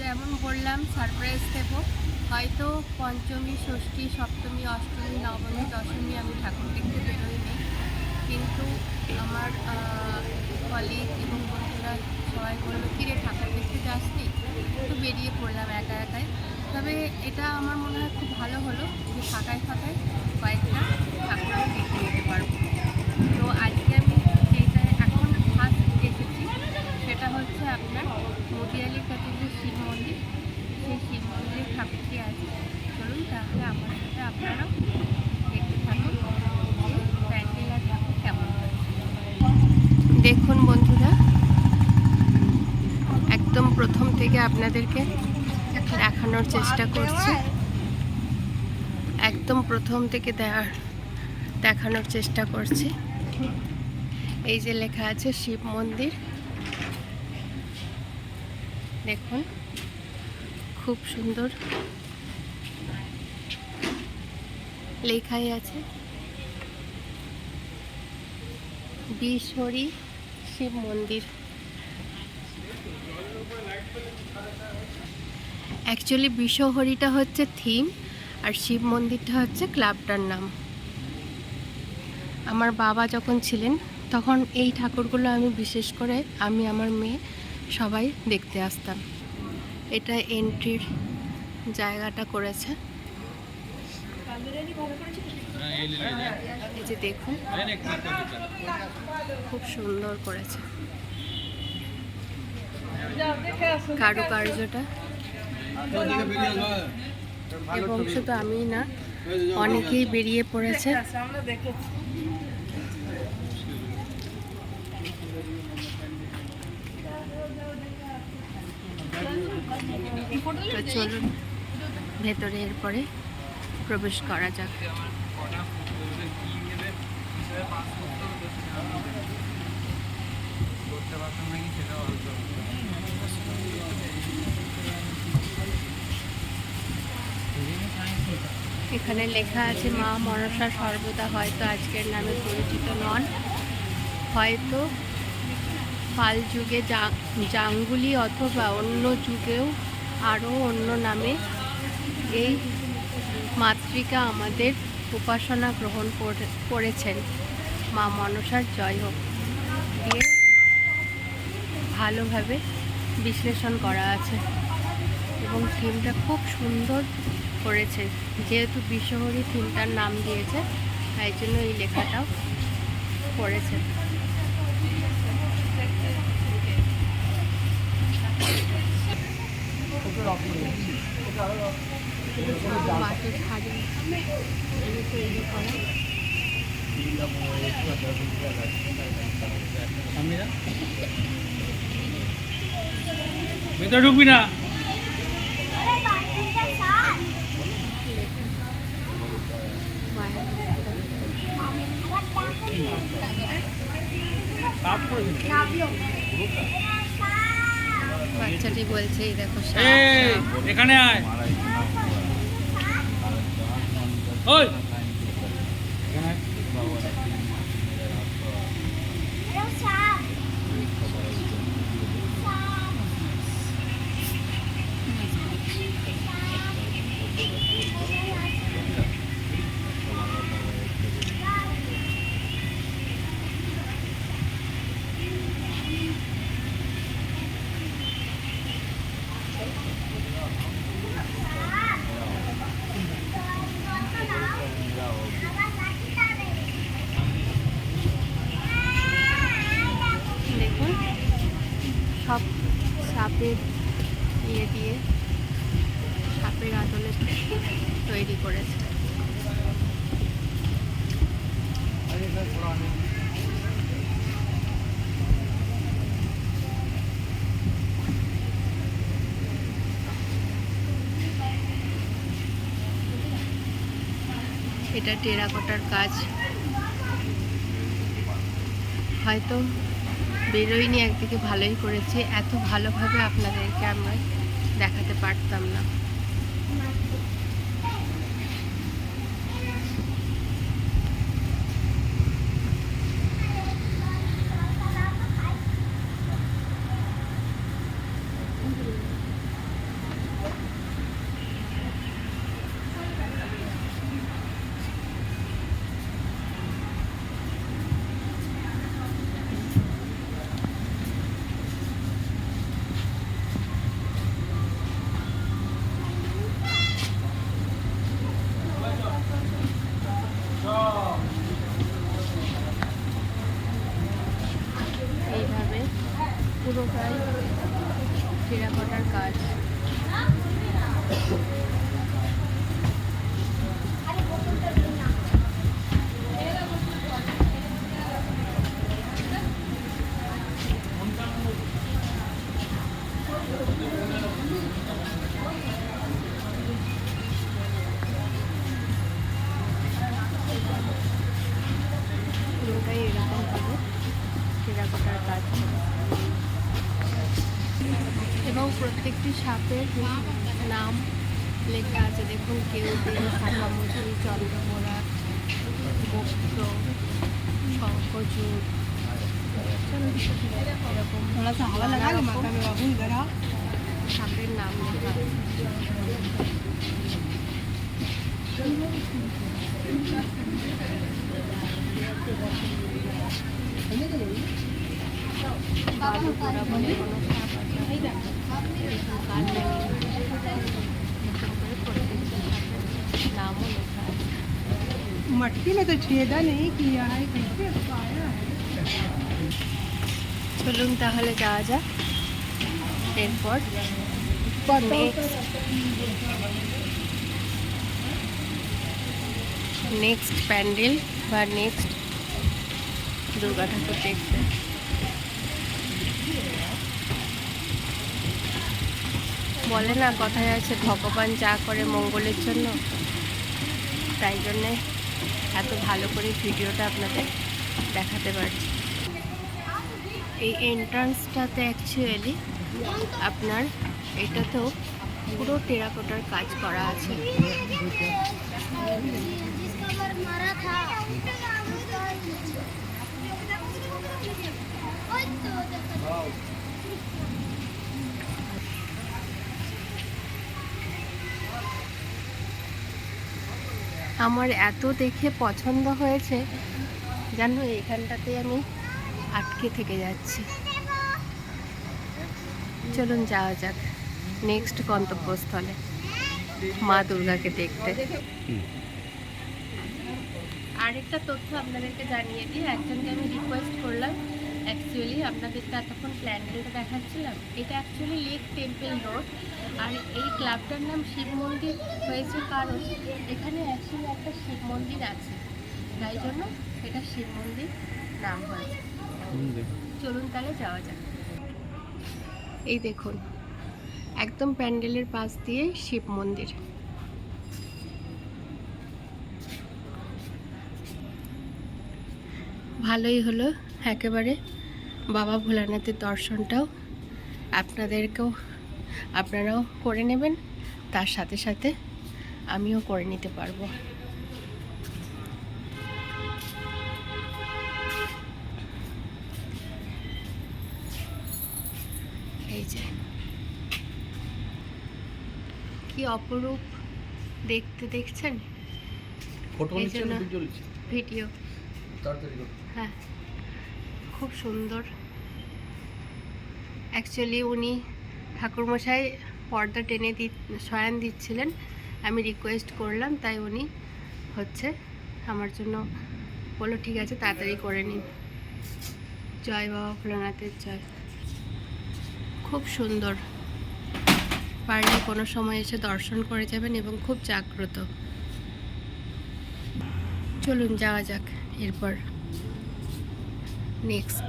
যেমন বললাম সারপ্রাইজ দেব। হয়তো পঞ্চমী, ষষ্ঠী, সপ্তমী, অষ্টমী, নবমী, দশমী আমি ঠাকুর দেখতে বেরোইনি কিন্তু আমার কলিগ এবং বন্ধুরা সবাই বলল, কিরে, ঠাকুর দেখতে যাসনি? তো বেরিয়ে পড়লাম একা একাই। তবে এটা আমার মনে হয় খুব ভালো হলো যে ফাঁকায় ফাঁকায় কয়েকটা ঠাকুর আমি দেখতে যেতে পারব। তো আজকে আমি যেটা এখন ফার্স্ট দেখেছি, সেটা হচ্ছে আপনার মতিয়ালি কাছে যে শিব মন্দির সেই শিব মন্দিরের ঠাকুরটি আছে, চলুন তাহলে আমার সাথে আপনারাও দেখতে থাকুন কেমন দেখুন বন্ধুরা, একদম প্রথম থেকে আপনাদেরকে দেখানোর চেষ্টা করছি। একদম প্রথম থেকে দেখানোর চেষ্টা করছি। এই যে লেখা আছে শিব মন্দির। দেখুন। খুব সুন্দর লেখাই আছে। বিশ্বরী শিব মন্দির। অ্যাকচুয়ালি বিশ্বহরিটা হচ্ছে থিম আর শিব মন্দিরটা হচ্ছে ক্লাবটার নাম। আমার বাবা যখন ছিলেন, তখন এই ঠাকুরগুলো আমি বিশেষ করে আমি, আমার মেয়ে সবাই দেখতে আসতাম। এটা এন্ট্রির জায়গাটা করেছে। এই যে দেখুন, খুব সুন্দর করেছে। কারুকার্যটা। এবং শুধু আমি না, অনেকেই বেরিয়ে পড়েছে। তো চলুন ভেতরে এরপরে প্রবেশ করা যাক। এখানে লেখা আছে, মা মনসা সর্বদা হয়তো আজকের নামে পরিচিত নন। হয়তো পাল যুগে জাঙ্গুলি অথবা অন্য যুগেও আরও অন্য নামে এই মাতৃকা আমাদের উপাসনা গ্রহণ করে- করেছেন। মা মনসার জয় হোক। দিয়ে ভালোভাবে বিশ্লেষণ করা আছে এবং থিমটা খুব সুন্দর করেছে। যেহেতু বিশ্বহরি থিমটার নাম দিয়েছে, তাই জন্য এই লেখাটাও করেছে মাটির হাড়ি এগুলো তৈরি করা ভেতরে ঢুকবি না সাফ করে দিন। বাচ্চাটি বলছে এই দেখো এখানে আয়। ওই এখানে আয়। দেখুন সব সাপের ইয়ে দিয়ে সাপের আদলে তৈরি করেছে। এটা টেরাকোটার কাজ। হয়তো বেরোয়নি একদিকে ভালোই করেছি। এত ভালোভাবে আপনাদেরকে আমরা দেখাতে পারতাম না। কাজ? পুরোটাই এরকম হবে। টেরাকোটার কাজ এবং প্রত্যেকটি সাপের নাম লেখা আছে। দেখুন কেউ সাকামুচি চন্দ্রমোড়া বক্র শঙ্কচুর সাপের নাম লেখা সাপ আছে দেখুন কান ভেঙে এরকম করে প্রত্যেকটা সাপের নামও লেখা আছে मट्टी में तो छेदा नहीं किया है कैसे पाया है চলুন তাহলে যাওয়া যাক এরপর নেক্সট প্যান্ডেল বা নেক্সট দুর্গা ঠাকুর দেখতে বলে না, কথায় আছে, ভগবান যা করে মঙ্গলের জন্য। তাই জন্যে এত ভালো করে ভিডিওটা আপনাদের দেখাতে পারছি। এই এন্ট্রান্সটাতে অ্যাকচুয়ালি আপনার এটাতেও পুরো টেরাকোটার কাজ করা আছে। আমার এত দেখে পছন্দ হয়েছে জানো এইখানটাতে আমি আটকে থেকে যাচ্ছি। চলুন যাওয়া যাক নেক্সট গন্তব্যস্থলে মা দুর্গাকে দেখতে। আরেকটা তথ্য আপনাদেরকে জানিয়ে দিই একজনকে আমি রিকোয়েস্ট করলাম অ্যাকচুয়ালি আপনাদেরকে এতক্ষণ প্ল্যান্ডেলটা দেখাচ্ছিলাম এটা অ্যাকচুয়ালি লেক টেম্পল রোড আর এই ক্লাবটার নাম শিব মন্দির হয়েছে কারণ এখানে অ্যাকচুয়ালি একটা শিব মন্দির আছে। তাই জন্য এটা শিব মন্দির নাম হয়েছে। চলুন তাহলে যাওয়া যাক। এই দেখুন একদম প্যান্ডেলের পাশ দিয়ে শিব মন্দির। ভালোই হলো একেবারে। বাবা ভোলানাথের দর্শনটাও আপনাদেরকেও আপনারাও করে নেবেন। তার সাথে সাথে আমিও করে নিতে পারব। এই যে। কি অপরূপ দেখতে দেখছেন? ফটো ভিডিও তাড়াতাড়ি হ্যাঁ। খুব সুন্দর। অ্যাকচুয়ালি উনি ঠাকুরমশাই পর্দা টেনে দি, শয়ান দিচ্ছিলেন। আমি রিকোয়েস্ট করলাম, তাই উনি হচ্ছে আমার জন্য বলল, ঠিক আছে, তাড়াতাড়ি করে নিন। জয় বাবা ভোলানাথের জয়। খুব সুন্দর। পারলে কোনো সময় এসে দর্শন করে যাবেন এবং খুব জাগ্রত। চলুন, যাওয়া যাক এরপর। নেক্সট